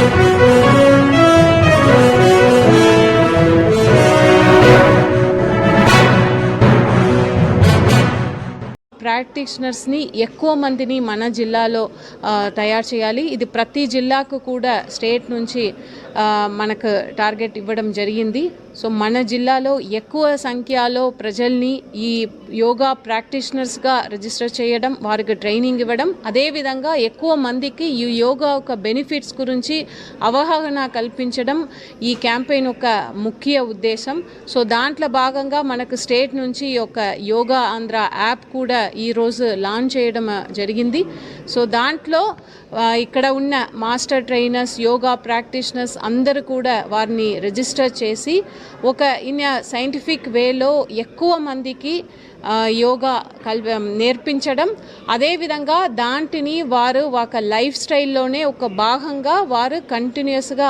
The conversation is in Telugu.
Thank you. ప్రాక్టీషనర్స్ని ఎక్కువ మందిని మన జిల్లాలో తయారు చేయాలి. ఇది ప్రతి జిల్లాకు కూడా స్టేట్ నుంచి మనకు టార్గెట్ ఇవ్వడం జరిగింది. సో మన జిల్లాలో ఎక్కువ సంఖ్యలో ప్రజల్ని ఈ యోగా ప్రాక్టీషనర్స్గా రిజిస్టర్ చేయడం వారికి ట్రైనింగ్ ఇవ్వడం. అదేవిధంగా ఎక్కువ మందికి ఈ యోగా యొక్క బెనిఫిట్స్ గురించి అవగాహన కల్పించడం ఈ క్యాంపెయిన్ ఒక ముఖ్య ఉద్దేశం. సో దాంట్లో భాగంగా మనకు స్టేట్ నుంచి ఒక యోగా ఆంధ్ర యాప్ కూడా ఈరోజు లాంచ్ చేయడం జరిగింది. సో దాంట్లో ఇక్కడ ఉన్న మాస్టర్ ట్రైనర్స్ యోగా ప్రాక్టీషనర్స్ అందరూ కూడా వారిని రిజిస్టర్ చేసి ఒక ఇన్ సైంటిఫిక్ వేలో ఎక్కువ మందికి యోగా కల్ నేర్పించడం. అదేవిధంగా దాంటిని వారు ఒక లైఫ్ స్టైల్లోనే ఒక భాగంగా వారు కంటిన్యూస్గా